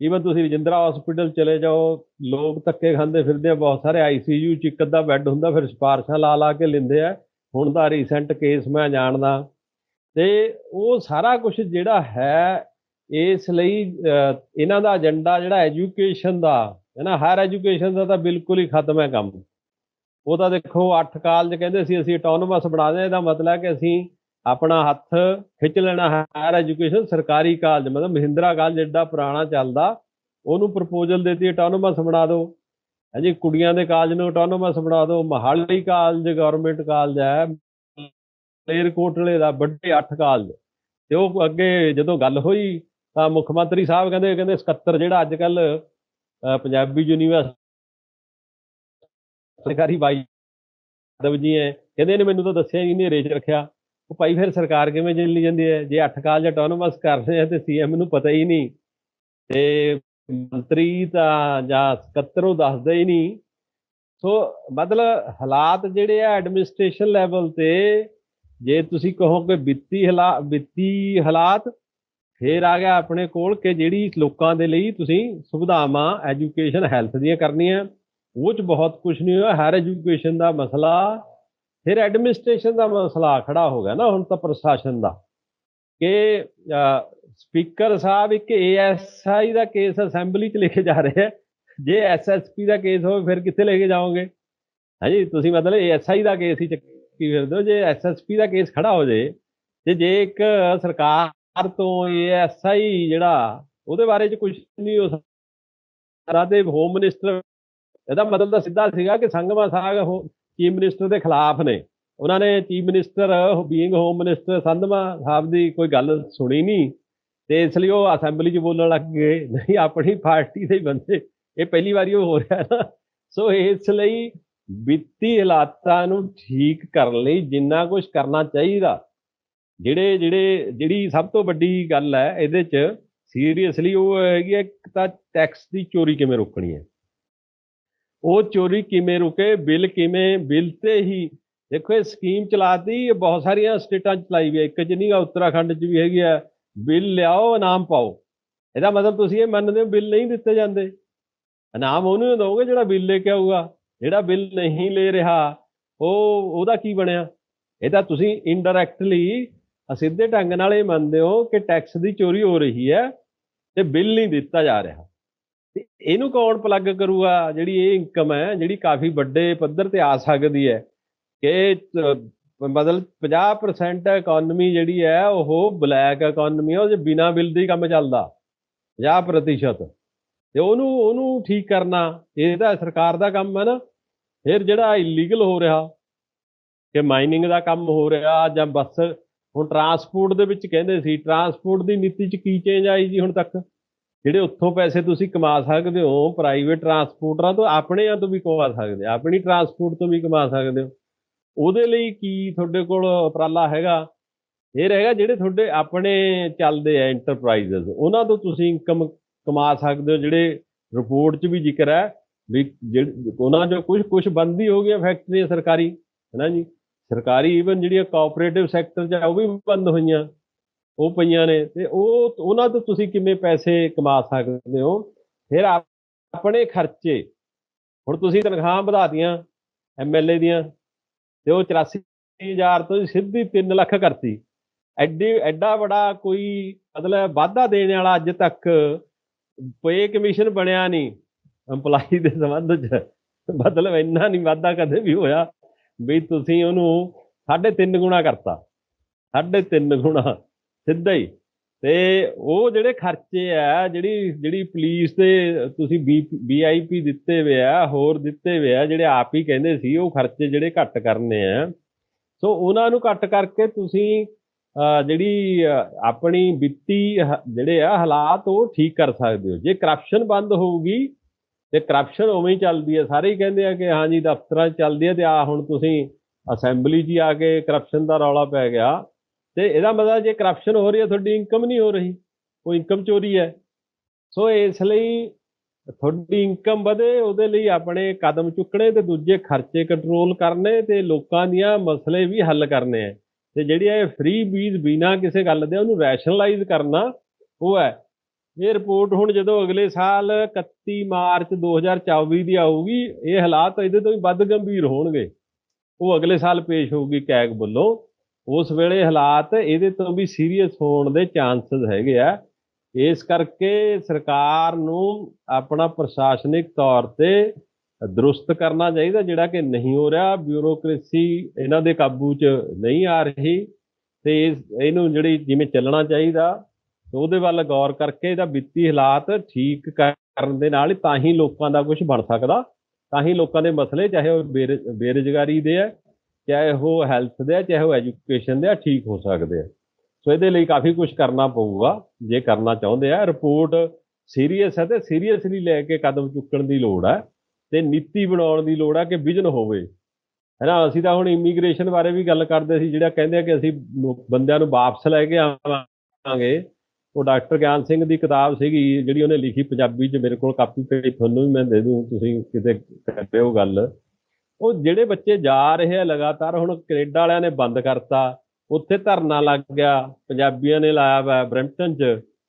ਈਵਨ ਤੁਸੀਂ ਰਜਿੰਦਰਾ ਹਸਪੀਟਲ ਚਲੇ ਜਾਓ, ਲੋਕ ਧੱਕੇ ਖਾਂਦੇ ਫਿਰਦੇ ਆ, ਬਹੁਤ ਸਾਰੇ ਆਈਸੀਯੂ 'ਚ ਇੱਕ ਅੱਧਾ ਬੈੱਡ ਹੁੰਦਾ, ਫਿਰ ਸਿਫਾਰਸ਼ਾਂ ਲਾ ਲਾ ਕੇ ਲੈਂਦੇ ਆ। ਹੁਣ ਦਾ ਰੀਸੈਂਟ ਕੇਸ ਮੈਂ ਜਾਣਦਾ। ਤੇ ਉਹ ਸਾਰਾ ਕੁਝ ਜਿਹੜਾ ਹੈ, ਇਸ ਲਈ ਇਹਨਾਂ ਦਾ ਏਜੰਡਾ ਜਿਹੜਾ ਐਜੂਕੇਸ਼ਨ ਦਾ ਹੈ ਨਾ ਹਾਇਰ ਐਜੂਕੇਸ਼ਨ ਦਾ ਤਾਂ ਬਿਲਕੁਲ ਹੀ ਖਤਮ ਹੈ ਕੰਮ। ਉਹ ਤਾਂ ਦੇਖੋ ਅੱਠ ਕਾਲਜ ਕਹਿੰਦੇ ਸੀ, ਅਸੀਂ ਆਟੋਨੋਮਸ ਬਣਾ ਦੇ ਇਹਦਾ ਮਤਲਬ ਹੈ ਕਿ ਅਸੀਂ ਆਪਣਾ ਹੱਥ ਖਿੱਚ ਲੈਣਾ ਹਾਇਰ ਐਜੂਕੇਸ਼ਨ ਸਰਕਾਰੀ ਕਾਲਜ ਮਤਲਬ ਮਹਿੰਦਰਾ ਕਾਲਜ ਜਿਹੜਾ ਪੁਰਾਣਾ ਚੱਲਦਾ, ਉਹਨੂੰ ਪ੍ਰਪੋਜ਼ਲ ਦਿੱਤੀ ਆਟੋਨੋਮਸ ਬਣਾ ਦਿਓ। ਹਾਂਜੀ ਕੁੜੀਆਂ ਦੇ ਕਾਲਜ ਨੂੰ ਆਟੋਨੋਮਸ ਬਣਾ ਦਿਓ। ਮਹਾਲੀ ਕਾਲਜ ਗਵਰਨਮੈਂਟ ਕਾਲਜ ਹੈ ਲੇਰਕੋਟਲੇ ਦਾ ਵੱਡੇ ਅੱਠ ਕਾਲਜ ਤੇ ਉਹ ਅੱਗੇ ਜਦੋਂ ਗੱਲ ਹੋਈ, ਤਾਂ ਮੁੱਖ ਮੰਤਰੀ ਸਾਹਿਬ ਕਹਿੰਦੇ ਕਹਿੰਦੇ 77 ਜਿਹੜਾ ਅੱਜ ਕੱਲ ਪੰਜਾਬੀ ਯੂਨੀਵਰਸਿਟੀ ਸਰਕਾਰੀ ਬਾਈ ਯਾਦਵ ਜੀ ਹੈ ਕਹਿੰਦੇ ਇਹਨੇ ਮੈਨੂੰ ਤਾਂ ਦੱਸਿਆ ਹੀ ਨਹੀਂ ਰੇਚ ਰੱਖਿਆ। ਉਹ ਭਾਈ ਫਿਰ ਸਰਕਾਰ ਕਿਵੇਂ ਚੱਲੀ ਜਾਂਦੀ ਹੈ ਜੇ 8 ਕਾਲਜ ਆਟੋਨੋਮਸ ਕਰ ਰਹੇ ਆ ਤੇ ਸੀਐਮ ਨੂੰ ਪਤਾ ਹੀ ਨਹੀਂ। ਤੇ ਮੰਤਰੀ ਤਾਂ ਜਾਂ ਸਕੱਤਰ ਉਹ ਦੱਸਦੇ ਹੀ ਨਹੀਂ। ਸੋ ਮਤਲਬ ਹਾਲਾਤ ਜਿਹੜੇ ਆ ਐਡਮਿਨਿਸਟ੍ਰੇਸ਼ਨ ਲੈਵਲ ਤੇ, ਜੇ ਤੁਸੀਂ ਕਹੋ ਕਿ ਵਿੱਤੀ ਹਾਲਾਤ ਵਿੱਤੀ ਹਾਲਾਤ, ਫੇਰ ਆ ਗਿਆ ਆਪਣੇ ਕੋਲ ਕਿ ਜਿਹੜੀ ਲੋਕਾਂ ਦੇ ਲਈ ਤੁਸੀਂ ਸੁਵਿਧਾਵਾਂ ਐਜੂਕੇਸ਼ਨ ਹੈਲਥ ਦੀਆਂ ਕਰਨੀਆਂ। ਉਹ ਚ ਬਹੁਤ ਕੁਝ ਨਹੀਂ ਹੋਇਆ ਹਾਇਰ ਐਜੂਕੇਸ਼ਨ ਦਾ ਮਸਲਾ, ਫਿਰ ਐਡਮਿਨਿਸਟ੍ਰੇਸ਼ਨ ਦਾ ਮਸਲਾ ਖੜਾ ਹੋ ਗਿਆ ਨਾ ਹੁਣ ਤਾਂ ਪ੍ਰਸ਼ਾਸਨ ਦਾ, ਕਿ ਸਪੀਕਰ ਸਾਹਿਬ ਇੱਕ ਏਐਸਆਈ ਦਾ ਕੇਸ ਅਸੈਂਬਲੀ 'ਚ ਲੈ ਕੇ ਜਾ ਰਹੇ ਹੈ ਜੇ ਐਸਐਸਪੀ ਦਾ ਕੇਸ ਹੋਵੇ ਫਿਰ ਕਿੱਥੇ ਲੈ ਕੇ ਜਾਓਗੇ? ਹਾਂਜੀ, ਤੁਸੀਂ ਮਤਲਬ ਏਐਸਆਈ ਦਾ ਕੇਸ ਹੀ ਚੱਕੀ ਫਿਰਦੇ ਹੋ, ਜੇ ਐਸਐਸਪੀ ਦਾ ਕੇਸ ਖੜਾ ਹੋ ਜੇ, ਤੇ ਜੇ ਇੱਕ ਸਰਕਾਰ ਤੋਂ ਏਐਸਆਈ ਜਿਹੜਾ, ਉਹਦੇ ਬਾਰੇ 'ਚ ਕੁਝ ਨਹੀਂ ਹੋ ਸਕਦਾ, ਤੇ ਹੋਮ ਮਿਨਿਸਟਰ ਇਹਦਾ ਮਤਲਬ ਤਾਂ ਸਿੱਧਾ ਸੀਗਾ ਕਿ ਸੰਗਮਾ ਸਾਗ ਚੀਫ ਮਿਨਿਸਟਰ ਦੇ ਖਿਲਾਫ ਨੇ। ਉਹਨਾਂ ਨੇ chief minister being home minister Sandhma ਸਾਹਿਬ ਦੀ ਕੋਈ ਗੱਲ ਸੁਣੀ ਨਹੀਂ। ਤੇ ਇਸ ਲਈ ਉਹ ਅਸੈਂਬਲੀ 'ਚ ਬੋਲਣ ਲੱਗ ਗਏ, ਨਹੀਂ, ਆਪਣੀ ਪਾਰਟੀ ਦੇ ਬੰਦੇ, ਇਹ ਪਹਿਲੀ ਵਾਰੀ ਉਹ ਹੋ ਰਿਹਾ ਨਾ। ਸੋ ਇਸ ਲਈ ਵਿੱਤੀ ਹਾਲਾਤਾਂ ਨੂੰ ਠੀਕ ਕਰਨ ਲਈ ਜਿੰਨਾ ਕੁਝ ਕਰਨਾ ਚਾਹੀਦਾ। ਜਿਹੜੇ ਜਿਹੜੇ, ਜਿਹੜੀ ਸਭ ਤੋਂ ਵੱਡੀ ਗੱਲ ਹੈ, ਇਹਦੇ 'ਚ ਸੀਰੀਅਸਲੀ ਉਹ ਹੈਗੀ ਹੈ ਇੱਕ ਤਾਂ ਟੈਕਸ ਦੀ ਚੋਰੀ ਕਿਵੇਂ ਰੋਕਣੀ ਹੈ। ਉਹ ਚੋਰੀ ਕਿਵੇਂ ਰੁਕੇ, ਬਿੱਲ ਕਿਵੇਂ, ਬਿੱਲ ਤੇ ਹੀ ਦੇਖੋ ਇਹ ਸਕੀਮ ਚਲਾਤੀ, ਇਹ ਬਹੁਤ ਸਾਰੀਆਂ ਸਟੇਟਾਂ 'ਚ ਚਲਾਈ ਵੀ ਹੈ। ਇੱਕ 'ਚ ਨਹੀਂ ਗਾ, ਉੱਤਰਾਖੰਡ 'ਚ ਵੀ ਹੈਗੀ ਆ ਬਿੱਲ ਲਿਆਓ, ਇਨਾਮ ਪਾਓ। ਇਹਦਾ ਮਤਲਬ ਤੁਸੀਂ ਇਹ ਮੰਨਦੇ ਹੋ, ਬਿੱਲ ਨਹੀਂ ਦਿੱਤੇ ਜਾਂਦੇ। ਇਨਾਮ ਉਹਨੂੰ ਦੋਗੇ ਜਿਹੜਾ ਬਿੱਲ ਲੈ ਕੇ ਆਊਗਾ। ਜਿਹੜਾ ਬਿੱਲ ਨਹੀਂ ਲੈ ਰਿਹਾ, ਉਹ, ਉਹਦਾ ਕੀ ਬਣਿਆ? ਇਹਦਾ ਤੁਸੀਂ ਇਨਡਾਇਰੈਕਟਲੀ ਅਸਿੱਧੇ ਢੰਗ ਨਾਲ ਇਹ ਮੰਨਦੇ ਹੋ ਕਿ ਟੈਕਸ ਦੀ ਚੋਰੀ ਹੋ ਰਹੀ ਹੈ ਤੇ ਬਿੱਲ ਨਹੀਂ ਦਿੱਤਾ ਜਾ ਰਿਹਾ। ਤੇ ਇਹਨੂੰ ਕੌਣ ਪਲੱਗ ਕਰੂਗਾ? ਜਿਹੜੀ ਇਹ ਇਨਕਮ ਹੈ, ਜਿਹੜੀ ਕਾਫੀ ਵੱਡੇ ਪੱਧਰ ਤੇ ਆ ਸਕਦੀ ਹੈ। ਕਿ ਮਤਲਬ 50% ਇਕਨੋਮੀ ਜਿਹੜੀ ਹੈ, ਉਹ ਬਲੈਕ ਇਕਨੋਮੀ ਹੈ ਉਹਦੇ ਜੇ ਬਿਨਾ ਬਿੱਲ ਦੇ ਕੰਮ ਚੱਲਦਾ। 50% ਤੇ ਉਹਨੂੰ ਉਹਨੂੰ ਠੀਕ ਕਰਨਾ, ਇਹ ਤਾਂ ਸਰਕਾਰ ਦਾ ਕੰਮ ਹੈ ਨਾ। ਫਿਰ ਜਿਹੜਾ ਇਲੀਗਲ ਹੋ ਰਿਹਾ, ਕਿ ਮਾਈਨਿੰਗ ਦਾ ਕੰਮ ਹੋ ਰਿਹਾ, ਜਾਂ ਬਸ, ਹੁਣ ਟਰਾਂਸਪੋਰਟ ਦੇ ਵਿੱਚ ਕਹਿੰਦੇ ਸੀ ਟਰਾਂਸਪੋਰਟ ਦੀ ਨੀਤੀ 'ਚ ਕੀ ਚੇਂਜ ਆਈ ਜੀ ਹੁਣ ਤੱਕ? ਜਿਹੜੇ ਉੱਥੋਂ ਪੈਸੇ ਤੁਸੀਂ ਕਮਾ ਸਕਦੇ ਹੋ ਪ੍ਰਾਈਵੇਟ ਟਰਾਂਸਪੋਰਟਰਾਂ ਤੋਂ ਆਪਣਿਆਂ ਤੋਂ ਵੀ ਕਮਾ ਸਕਦੇ ਆਪਣੀ ਟਰਾਂਸਪੋਰਟ ਤੋਂ ਵੀ ਕਮਾ ਸਕਦੇ ਹੋ। ਉਹਦੇ ਲਈ ਕੀ ਤੁਹਾਡੇ ਕੋਲ ਉਪਰਾਲਾ ਹੈਗਾ? ਇਹ ਰਹੇਗਾ ਜਿਹੜੇ ਤੁਹਾਡੇ ਆਪਣੇ ਚੱਲਦੇ ਆ ਐਂਟਰਪ੍ਰਾਈਜ਼ਸ ਉਹਨਾਂ ਤੋਂ ਤੁਸੀਂ ਇਨਕਮ ਕਮਾ ਸਕਦੇ ਹੋ, ਜਿਹੜੇ ਰਿਪੋਰਟ 'ਚ ਵੀ ਜ਼ਿਕਰ ਹੈ ਵੀ ਉਹਨਾਂ ਜੋ ਕੁਝ ਕੁਝ ਬੰਦ ਹੀ ਹੋ ਗਈਆਂ ਫੈਕਟਰੀਆਂ ਸਰਕਾਰੀ, ਹੈਨਾ ਜੀ? ਸਰਕਾਰੀ ਈਵਨ ਜਿਹੜੀਆਂ ਕੋਆਪਰੇਟਿਵ ਸੈਕਟਰ 'ਚ ਆ, ਉਹ ਵੀ ਬੰਦ ਹੋਈਆਂ। ਉਹ ਪਈਆਂ ਨੇ ਤੇ ਉਹ, ਉਹਨਾਂ ਤੋਂ ਤੁਸੀਂ ਕਿਵੇਂ ਪੈਸੇ ਕਮਾ ਸਕਦੇ ਹੋ? ਫਿਰ ਆਪਣੇ ਖਰਚੇ, ਹੁਣ ਤੁਸੀਂ ਤਨਖਾਹਾਂ ਵਧਾਤੀਆਂ ਐਮਐਲਏ ਦੀਆਂ, ਤੇ ਉਹ 84000 ਤੋਂ ਸਿੱਧੀ 3 ਲੱਖ ਕਰਤੀ। ਐਡੀ, ਐਡਾ ਬੜਾ ਕੋਈ ਮਤਲਬ ਵਾਧਾ ਦੇਣ ਵਾਲਾ ਅੱਜ ਤੱਕ ਪੇ ਕਮਿਸ਼ਨ ਬਣਿਆ ਨਹੀਂ, EMPLOYEE ਦੇ ਸੰਬੰਧ 'ਚ। ਮਤਲਬ ਇੰਨਾ ਨਹੀਂ, ਵਾਧਾ ਕਦੇ ਵੀ ਹੋਇਆ ਵੀ ਤੁਸੀਂ ਉਹਨੂੰ ਸਾਢੇ 3 ਗੁਣਾ ਕਰਤਾ। ਸਾਢੇ 3 ਗੁਣਾ। ਸਿੱਧਾ ਹੀ। ਤੇ ਉਹ ਜਿਹੜੇ ਖਰਚੇ ਆ, ਜਿਹੜੀ ਜਿਹੜੀ ਪੁਲਿਸ ਦੇ ਤੁਸੀਂ ਵੀਆਈਪੀ ਦਿੱਤੇ ਹੋਏ ਆ, ਹੋਰ ਦਿੱਤੇ ਹੋਏ ਆ, ਜਿਹੜੇ ਆਪ ਹੀ ਕਹਿੰਦੇ ਸੀ, ਉਹ ਖਰਚੇ ਜਿਹੜੇ ਘੱਟ ਕਰਨੇ ਆ। ਸੋ ਉਹਨਾਂ ਨੂੰ ਘੱਟ ਕਰਕੇ ਤੁਸੀਂ ਜਿਹੜੀ ਆਪਣੀ ਵਿੱਤੀ ਹ- ਜਿਹੜੇ ਆ ਹਾਲਾਤ, ਉਹ ਠੀਕ ਕਰ ਸਕਦੇ ਹੋ। ਜੇ ਕਰਪਸ਼ਨ ਬੰਦ ਹੋਊਗੀ, ਤੇ ਕਰਪਸ਼ਨ ਉਵੇਂ ਹੀ ਚੱਲਦੀ ਹੈ ਸਾਰੇ ਹੀ ਕਹਿੰਦੇ ਆ ਕਿ ਹਾਂਜੀ, ਦਫ਼ਤਰਾਂ 'ਚ ਚੱਲਦੀ ਹੈ ਤੇ ਆ ਹੁਣ ਤੁਸੀਂ ਅਸੈਂਬਲੀ 'ਚ ਹੀ ਆ ਕੇ ਕਰਪਸ਼ਨ ਦਾ ਰੌਲਾ ਪੈ ਗਿਆ। ਤੇ ਇਹਦਾ ਮਤਲਬ ਜੇ ਕਰਪਸ਼ਨ ਹੋ ਰਹੀ ਹੈ, ਤੁਹਾਡੀ ਇਨਕਮ ਨਹੀਂ ਹੋ ਰਹੀ ਉਹ ਇਨਕਮ ਚੋਰੀ ਹੈ। ਸੋ ਇਸ ਲਈ ਤੁਹਾਡੀ ਇਨਕਮ ਵਧੇ, ਉਹਦੇ ਲਈ ਆਪਣੇ ਕਦਮ ਚੁੱਕਣੇ ਤੇ ਦੂਜੇ ਖਰਚੇ ਕੰਟਰੋਲ ਕਰਨੇ ਤੇ ਲੋਕਾਂ ਦੀਆਂ ਮਸਲੇ ਵੀ ਹੱਲ ਕਰਨੇ ਆ ਤੇ ਜਿਹੜੀ ਇਹ ਫ੍ਰੀ ਬੀਜ਼ ਬਿਨਾ ਕਿਸੇ ਗੱਲ ਦੇ ਉਹਨੂੰ ਰੈਸ਼ਨਲਾਈਜ਼ ਕਰਨਾ, ਉਹ ਹੈ। ਇਹ ਰਿਪੋਰਟ ਹੁਣ ਜਦੋਂ ਅਗਲੇ ਸਾਲ 31 ਮਾਰਚ 2024 ਦੀ ਆਊਗੀ, ਇਹ ਹਾਲਾਤ ਇਹਦੇ ਤੋਂ ਵੀ ਵੱਧ ਗੰਭੀਰ ਹੋਣਗੇ। ਉਹ ਅਗਲੇ ਸਾਲ ਪੇਸ਼ ਹੋਊਗੀ ਕੈਗ ਵੱਲੋਂ। ਉਸ ਵੇਲੇ ਹਾਲਾਤ ਇਹਦੇ ਤੋਂ ਵੀ ਸੀਰੀਅਸ ਹੋਣ ਦੇ ਚਾਂਸਸ ਹੈਗੇ ਆ। ਇਸ ਕਰਕੇ ਸਰਕਾਰ ਨੂੰ ਆਪਣਾ ਪ੍ਰਸ਼ਾਸਨਿਕ ਤੌਰ ਤੇ ਦਰੁਸਤ ਕਰਨਾ ਚਾਹੀਦਾ, ਜਿਹੜਾ ਕਿ ਨਹੀਂ ਹੋ ਰਿਹਾ। ਬਿਊਰੋਕ੍ਰੇਸੀ ਇਹਨਾਂ ਦੇ ਕਾਬੂ 'ਚ ਨਹੀਂ ਆ ਰਹੀ ਤੇ ਇਸ- ਇਹਨੂੰ ਜਿਹੜੀ ਜਿਵੇਂ ਚੱਲਣਾ ਚਾਹੀਦਾ, ਉਹਦੇ ਵੱਲ ਗੌਰ ਕਰਕੇ ਇਹਦਾ ਵਿੱਤੀ ਹਾਲਾਤ ਠੀਕ ਕਰਨ ਦੇ ਨਾਲ ਤਾਂ ਹੀ ਲੋਕਾਂ ਦਾ ਕੁਝ ਬਣ ਸਕਦਾ। ਤਾਂ ਹੀ ਲੋਕਾਂ ਦੇ ਮਸਲੇ, ਚਾਹੇ ਉਹ ਬੇਰੁ- ਬੇਰੁਜ਼ਗਾਰੀ ਦੇ ਆ ਚਾਹੇ ਉਹ ਹੈਲਥ ਦੇ ਆ, ਚਾਹੇ ਉਹ ਐਜੂਕੇਸ਼ਨ ਦੇ ਆ, ਠੀਕ ਹੋ ਸਕਦੇ ਆ। ਸੋ ਇਹਦੇ ਲਈ ਕਾਫੀ ਕੁਝ ਕਰਨਾ ਪਊਗਾ, ਜੇ ਕਰਨਾ ਚਾਹੁੰਦੇ ਆ। ਰਿਪੋਰਟ ਸੀਰੀਅਸ ਹੈ ਤੇ ਸੀਰੀਅਸਲੀ ਲੈ ਕੇ ਕਦਮ ਚੁੱਕਣ ਦੀ ਲੋੜ ਹੈ ਤੇ ਨੀਤੀ ਬਣਾਉਣ ਦੀ ਲੋੜ ਹੈ ਕਿ ਵਿਜ਼ਨ ਹੋਵੇ। ਹੈਨਾ, ਅਸੀਂ ਤਾਂ ਹੁਣ ਇਮੀਗ੍ਰੇਸ਼ਨ ਬਾਰੇ ਵੀ ਗੱਲ ਕਰਦੇ ਸੀ, ਜਿਹੜਾ ਕਹਿੰਦੇ ਆ ਕਿ ਅਸੀਂ ਬੰਦਿਆਂ ਨੂੰ ਵਾਪਸ ਲੈ ਕੇ ਆਵਾਂਗੇ। ਉਹ ਡਾਕਟਰ ਗਿਆਨ ਸਿੰਘ ਦੀ ਕਿਤਾਬ ਸੀਗੀ, ਜਿਹੜੀ ਉਹਨੇ ਲਿਖੀ ਪੰਜਾਬੀ 'ਚ, ਮੇਰੇ ਕੋਲ ਕਾਪੀ ਪਈ ਤੁਹਾਨੂੰ ਵੀ ਮੈਂ ਦੇ ਦੂੰ, ਤੁਸੀਂ ਕਿਤੇ ਕਰਦੇ ਹੋ ਗੱਲ। ਉਹ ਜਿਹੜੇ ਬੱਚੇ ਜਾ ਰਹੇ ਆ ਲਗਾਤਾਰ, ਹੁਣ ਕੈਨੇਡਾ ਵਾਲਿਆਂ ਨੇ ਬੰਦ ਕਰਤਾ, ਉੱਥੇ ਧਰਨਾ ਲੱਗ ਗਿਆ, ਪੰਜਾਬੀਆਂ ਨੇ ਲਾਇਆ ਵਾ ਬ੍ਰੈਂਪਟਨ 'ਚ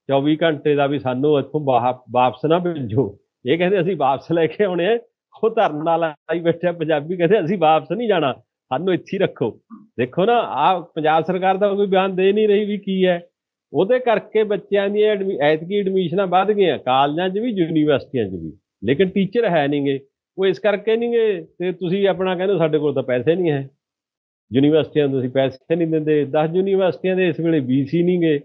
24 ਘੰਟੇ ਦਾ ਵੀ ਸਾਨੂੰ ਇੱਥੋਂ ਬਾਹ- ਵਾਪਸ ਨਾ ਭੇਜੋ। ਇਹ ਕਹਿੰਦੇ ਅਸੀਂ ਵਾਪਸ ਲੈ ਕੇ ਆਉਣੇ ਆ, ਉਹ ਧਰਨਾ ਲਾਈ ਬੈਠੇ ਆ, ਪੰਜਾਬੀ ਕਹਿੰਦੇ ਅਸੀਂ ਵਾਪਸ ਨਹੀਂ ਜਾਣਾ, ਸਾਨੂੰ ਇੱਥੇ ਰੱਖੋ। ਦੇਖੋ ਨਾ ਆ ਪੰਜਾਬ ਸਰਕਾਰ ਦਾ ਕੋਈ ਬਿਆਨ ਦੇ ਨਹੀਂ ਰਹੀ ਵੀ ਕੀ ਹੈ। ਉਹਦੇ ਕਰਕੇ ਬੱਚਿਆਂ ਦੀਆਂ ਐਡਮੀ- ਐਤਕੀ ਐਡਮਿਸ਼ਨਾਂ ਵੱਧ ਗਈਆਂ, ਕਾਲਜਾਂ 'ਚ ਵੀ, ਯੂਨੀਵਰਸਿਟੀਆਂ 'ਚ ਵੀ। ਲੇਕਿਨ ਟੀਚਰ ਹੈ ਨਹੀਂਗੇ ਉਹ ਇਸ ਕਰਕੇ ਨਹੀਂ ਗਏ। ਤੇ ਤੁਸੀਂ ਆਪਣਾ ਕਹਿੰਦੇ ਸਾਡੇ ਕੋਲ ਤਾਂ ਪੈਸੇ ਨਹੀਂ ਹੈ। ਯੂਨੀਵਰਸਿਟੀਆਂ ਨੂੰ ਤੁਸੀਂ ਪੈਸੇ ਨਹੀਂ ਦਿੰਦੇ। 10 ਯੂਨੀਵਰਸਿਟੀਆਂ ਦੇ ਇਸ ਵੇਲੇ ਵੀਸੀ ਨਹੀਂ ਗਏ।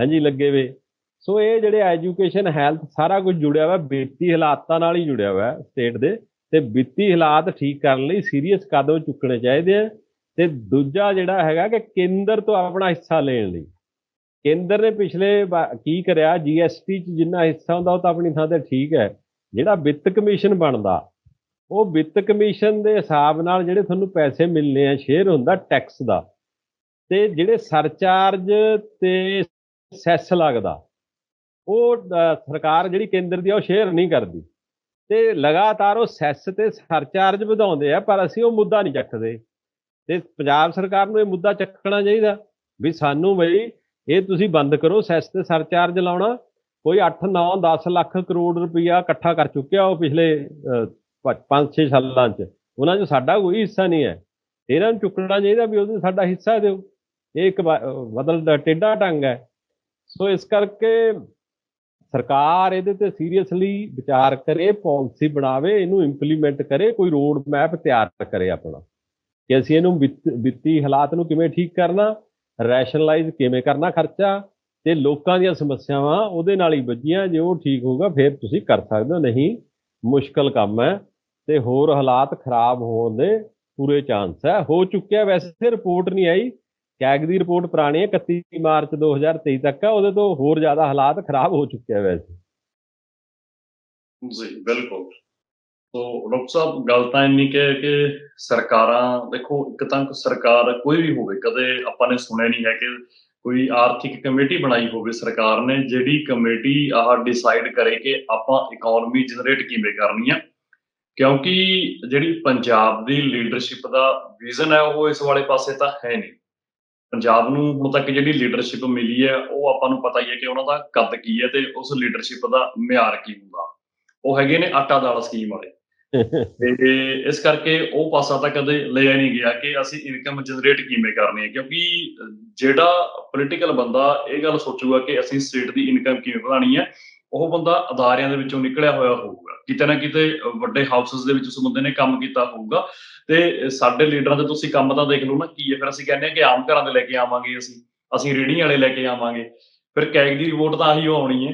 ਹਾਂਜੀ, ਲੱਗੇ ਵੇ। ਸੋ ਇਹ ਜਿਹੜੇ ਐਜੂਕੇਸ਼ਨ, ਹੈਲਥ ਸਾਰਾ ਕੁਝ ਜੁੜਿਆ ਹੋਇਆ, ਵਿੱਤੀ ਹਾਲਾਤਾਂ ਨਾਲ ਹੀ ਜੁੜਿਆ ਹੋਇਆ ਸਟੇਟ ਦੇ। ਤੇ ਵਿੱਤੀ ਹਾਲਾਤ ਠੀਕ ਕਰਨ ਲਈ ਸੀਰੀਅਸ ਕਦਮ ਚੁੱਕਣੇ ਚਾਹੀਦੇ ਆ। ਤੇ ਦੂਜਾ ਜਿਹੜਾ ਹੈਗਾ ਕਿ ਕੇਂਦਰ ਤੋਂ ਆਪਣਾ ਹਿੱਸਾ ਲੈਣ ਲਈ। ਕੇਂਦਰ ਨੇ ਪਿਛਲੇ ਵਾ- ਕੀ ਕਰਿਆ? ਜੀਐਸਟੀ ਚ ਜਿੰਨਾ ਹਿੱਸਾ ਹੁੰਦਾ, ਉਹ ਤਾਂ ਆਪਣੀ ਥਾਂ ਤੇ ਠੀਕ ਹੈ। ਜਿਹੜਾ ਵਿੱਤ ਕਮਿਸ਼ਨ ਬਣਦਾ ਉਹ ਵਿੱਤ ਕਮਿਸ਼ਨ ਦੇ ਹਿਸਾਬ ਨਾਲ ਜਿਹੜੇ ਤੁਹਾਨੂੰ ਪੈਸੇ ਮਿਲਨੇ ਆ ਸ਼ੇਅਰ ਹੁੰਦਾ ਟੈਕਸ ਦਾ, ਤੇ ਜਿਹੜੇ ਸਰਚਾਰਜ ਤੇ ਸੈਸ ਲੱਗਦਾ, ਉਹ ਸਰਕਾਰ ਜਿਹੜੀ ਕੇਂਦਰ ਦੀ ਆ, ਉਹ ਸ਼ੇਅਰ ਨਹੀਂ ਕਰਦੀ। ਤੇ ਲਗਾਤਾਰ ਉਹ ਸੈਸ ਤੇ ਸਰਚਾਰਜ ਵਧਾਉਂਦੇ ਆ, ਪਰ ਅਸੀਂ ਉਹ ਮੁੱਦਾ ਨਹੀਂ ਚੱਕਦੇ। ਤੇ ਪੰਜਾਬ ਸਰਕਾਰ ਨੂੰ ਇਹ ਮੁੱਦਾ ਚੱਕਣਾ ਚਾਹੀਦਾ, ਵੀ ਸਾਨੂੰ ਬਈ ਇਹ ਤੁਸੀਂ ਬੰਦ ਕਰੋ ਸੈਸ ਤੇ ਸਰਚਾਰਜ ਲਾਉਣਾ। ਕੋਈ 8 9 10 ਲੱਖ ਕਰੋੜ ਰੁਪਈਆ ਇਕੱਠਾ ਕਰ ਚੁੱਕਿਆ ਉਹ ਪਿਛਲੇ 5-6 ਸਾਲਾਂ 'ਚ। ਉਹਨਾਂ 'ਚ ਸਾਡਾ ਕੋਈ ਹਿੱਸਾ ਨਹੀਂ ਹੈ। ਇਹਨਾਂ ਨੂੰ ਚੁੱਕਣਾ ਚਾਹੀਦਾ ਵੀ ਉਹਦੇ ਸਾਡਾ ਹਿੱਸਾ ਦਿਓ। ਇਹ ਇੱਕ ਬ- ਅਹ ਬਦਲ ਦਾ ਟੇਢਾ ਢੰਗ ਹੈ। ਸੋ ਇਸ ਕਰਕੇ ਸਰਕਾਰ ਇਹਦੇ ਤੇ ਸੀਰੀਅਸਲੀ ਵਿਚਾਰ ਕਰੇ, ਪਾਲਿਸੀ ਬਣਾਵੇ, ਇਹਨੂੰ ਇੰਪਲੀਮੈਂਟ ਕਰੇ, ਕੋਈ ਰੋਡ ਮੈਪ ਤਿਆਰ ਕਰੇ ਆਪਣਾ। ਕਿ ਅਸੀਂ ਇਹਨੂੰ ਵਿੱਤ- ਵਿੱਤੀ ਹਾਲਾਤ ਨੂੰ ਕਿਵੇਂ ਠੀਕ ਕਰਨਾ ਰੈਸ਼ਨਲਾਈਜ਼ ਕਿਵੇਂ ਕਰਨਾ ਖਰਚਾ, ਤੇ ਲੋਕਾਂ ਦੀਆਂ ਸਮੱਸਿਆਵਾਂ ਉਹਦੇ ਨਾਲ ਹੀ ਵੱਜੀਆਂ। ਜੇ ਉਹ ਠੀਕ ਹੋਊਗਾ, ਫਿਰ ਤੁਸੀਂ ਕਰ ਸਕਦੇ ਹੋ। ਨਹੀਂ, ਮੁਸ਼ਕਲ ਕੰਮ ਹੈ। ਤੇ ਹੋਰ ਹਾਲਾਤ ਖਰਾਬ ਹੋਣ ਦੇ ਪੂਰੇ ਚਾਂਸ ਹੈ। ਹੋ ਚੁੱਕਿਆ ਵੈਸੇ ਰਿਪੋਰਟ ਨਹੀਂ ਆਈ। ਕੈਗ ਦੀ ਰਿਪੋਰਟ ਪੁਰਾਣੀ ਹੈ 31 ਮਾਰਚ 2023 ਤੱਕ ਹੈ। ਉਹਦੇ ਤੋਂ ਹੋਰ ਜ਼ਿਆਦਾ ਹਾਲਾਤ ਖਰਾਬ ਹੋ ਚੁੱਕੇ ਆ ਵੈਸੇ। ਜੀ, ਬਿਲਕੁਲ। ਸੋ ਡਾਕਟਰ ਸਾਹਿਬ, ਗੱਲ ਤਾਂ ਇੰਨੀ ਕਿ ਕਿ ਸਰਕਾਰਾਂ, ਦੇਖੋ, ਇੱਕ ਤਾਂ ਸਰਕਾਰ ਕੋਈ ਵੀ ਹੋਵੇ, ਕਦੇ ਆਪਾਂ ਨੇ ਸੁਣਿਆ ਨਹੀਂ ਹੈ ਕਿ ਕੋਈ ਆਰਥਿਕ ਕਮੇਟੀ ਬਣਾਈ ਹੋਵੇ ਸਰਕਾਰ ਨੇ, ਜਿਹੜੀ ਕਮੇਟੀ ਆਹ ਡਿਸਾਈਡ ਕਰੇ ਕਿ ਆਪਾਂ ਇਕਨੋਮੀ ਜਨਰੇਟ ਕਿਵੇਂ ਕਰਨੀ ਆ। ਕਿਉਂਕਿ ਜਿਹੜੀ ਪੰਜਾਬ ਦੀ ਲੀਡਰਸ਼ਿਪ ਦਾ ਵਿਜ਼ਨ ਹੈ ਉਹ ਇਸ ਵਾਲੇ ਪਾਸੇ ਤਾਂ ਹੈ ਨਹੀਂ। ਪੰਜਾਬ ਨੂੰ ਹੁਣ ਤੱਕ ਜਿਹੜੀ ਲੀਡਰਸ਼ਿਪ ਮਿਲੀ ਹੈ ਉਹ ਆਪਾਂ ਨੂੰ ਪਤਾ ਹੀ ਹੈ ਕਿ ਉਹਨਾਂ ਦਾ ਕੱਦ ਕੀ ਹੈ ਤੇ ਉਸ ਲੀਡਰਸ਼ਿਪ ਦਾ ਮਿਆਰ ਕੀ ਹੁੰਦਾ। ਉਹ ਹੈਗੇ ਨੇ ਆਟਾ ਦਾਲ ਸਕੀਮ ਵਾਲੇ। ਤੇ ਇਸ ਕਰਕੇ ਉਹ ਪਾਸਾ ਤਾਂ ਕਦੇ ਲਿਆ ਨਹੀਂ ਗਿਆ ਕਿ ਅਸੀਂ ਇਨਕਮ ਜਨਰੇਟ ਕਿਵੇਂ ਕਰਨੀ ਹੈ ਕਿਉਂਕਿ ਜਿਹੜਾ ਪੋਲੀਟੀਕਲ ਬੰਦਾ ਇਹ ਗੱਲ ਸੋਚੂਗਾ ਕਿ ਅਸੀਂ ਸਟੇਟ ਦੀ ਇਨਕਮ ਕਿਵੇਂ ਵਧਾਣੀ ਹੈ ਉਹ ਬੰਦਾ ਅਦਾਰਿਆਂ ਦੇ ਵਿੱਚੋਂ ਨਿਕਲਿਆ ਹੋਇਆ ਹੋਊਗਾ। ਕਿਤੇ ਨਾ ਕਿਤੇ ਵੱਡੇ ਹਾਊਸਸ ਦੇ ਵਿੱਚ ਉਸ ਬੰਦੇ ਨੇ ਕੰਮ ਕੀਤਾ ਹੋਊਗਾ। ਤੇ ਸਾਡੇ ਲੀਡਰਾਂ ਦੇ ਤੁਸੀਂ ਕੰਮ ਤਾਂ ਦੇਖ ਲਓ ਨਾ ਕੀ ਹੈ। ਫਿਰ ਅਸੀਂ ਕਹਿੰਦੇ ਹਾਂ ਕਿ ਆਮ ਘਰਾਂ ਦੇ ਲੈ ਕੇ ਆਵਾਂਗੇ ਅਸੀਂ। ਅਸੀਂ ਰੇੜੀਆਂ ਵਾਲੇ ਲੈ ਕੇ ਆਵਾਂਗੇ। ਫਿਰ ਕੈਗ ਦੀ ਰਿਪੋਰਟ ਤਾਂ ਆਹੀ ਆਉਣੀ ਹੈ।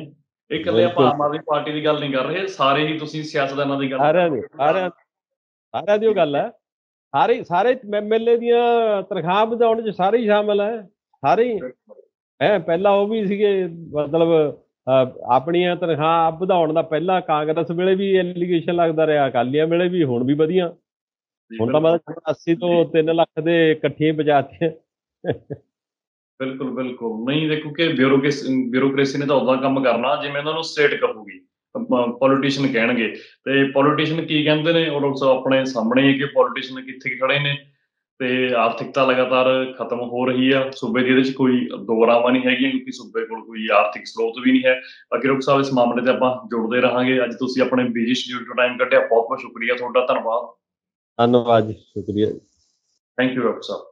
ਇਹ ਇਕੱਲੇ ਆਪਾਂ ਆਮ ਆਦਮੀ ਪਾਰਟੀ ਦੀ ਗੱਲ ਨਹੀਂ ਕਰ ਰਹੇ। ਸਾਰੇ ਹੀ ਤੁਸੀਂ ਸਿਆਸਤਦਾਨਾਂ ਦੀ ਗੱਲ ਕਰ ਸਾਰਿਆਂ ਰਹੇ ਦੀ। ਸਾਰਿਆਂ ਸਾਰਿਆਂ ਦੀ ਉਹ ਗੱਲ ਹੈ। ਸਾਰੇ ਸਾਰੇ ਐਮਐਲਏ ਦੀਆਂ ਤਨਖਾਹ ਵਧਾਉਣ 'ਚ ਸਾਰੇ ਹੀ ਸ਼ਾਮਲ ਹੈ। ਸਾਰੇ ਹੀ ਪਹਿਲਾਂ ਉਹ ਵੀ ਸੀਗੇ ਮਤਲਬ ਆਪਣੀਆਂ ਤਨਖਾਹ ਵਧਾਉਣ ਦਾ ਪਹਿਲਾਂ ਕਾਂਗਰਸ ਵੇਲੇ ਵੀ ਐਲੀਗੇਸ਼ਨ ਲੱਗਦਾ ਰਿਹਾ ਅਕਾਲੀਆਂ ਵੇਲੇ ਵੀ ਹੁਣ ਵੀ ਵਧੀਆ। ਹੁਣ ਤਾਂ ਮਤਲਬ 80 ਤੋਂ 3 ਲੱਖ ਦੇ ਇਕੱਠੀਆਂ ਬਚਾਤੀਆਂ ਬਿਲਕੁਲ ਬਿਲਕੁਲ। ਨਹੀਂ ਦੇਖੋ ਕਿ ਬਿਊਰੋਕ੍ਰੇਸੀ ਨੇ ਤਾਂ ਉਦਾਂ ਕੰਮ ਕਰਨਾ ਜਿਵੇਂ ਉਹਨਾਂ ਨੂੰ ਸਟੇਟ ਕਹੂਗੀ ਪੋਲੀਟੀਸ਼ੀਅਨ ਕਹਿਣਗੇ। ਤੇ ਪੋਲੀਟੀਸ਼ੀਅਨ ਕੀ ਕਹਿੰਦੇ ਨੇ? ਉਹ ਲੋਕ ਸਭ ਆਪਣੇ ਸਾਹਮਣੇ ਹੈ ਕਿ ਪੋਲੀਟੀਸ਼ੀਅਨ ਕਿੱਥੇ ਖੜੇ ਨੇ? ਤੇ ਆਰਥਿਕਤਾ ਲਗਾਤਾਰ ਖਤਮ ਹੋ ਰਹੀ ਆ। ਸੂਬੇ ਦੀ ਇਹਦੇ ਵਿੱਚ ਕੋਈ ਦੋਰਾਵਾ ਨਹੀਂ ਹੈਗੀਆਂ ਕਿਉਂਕਿ ਸੂਬੇ ਕੋਲ ਕੋਈ ਆਰਥਿਕ ਸਰੋਤ ਵੀ ਨਹੀਂ ਹੈ। ਅੱਗੇ ਰੁਕ ਸਾਹਿਬ ਇਸ ਮਾਮਲੇ ਤੇ ਆਪਾਂ ਜੁੜਦੇ ਰਹਾਂਗੇ। ਅੱਜ ਤੁਸੀਂ ਆਪਣੇ ਬਿਜ਼ੀ ਸ਼ਡਿਊਲ ਤੋਂ ਟਾਈਮ ਕੱਢਿਆ। ਬਹੁਤ ਬਹੁਤ ਸ਼ੁਕਰੀਆ ਤੁਹਾਡਾ। ਧੰਨਵਾਦ। ਧੰਨਵਾਦ ਜੀ। ਸ਼ੁਕਰੀਆ ਥੈਂਕ ਯੂ ਡਾਕਟਰ ਸਾਹਿਬ।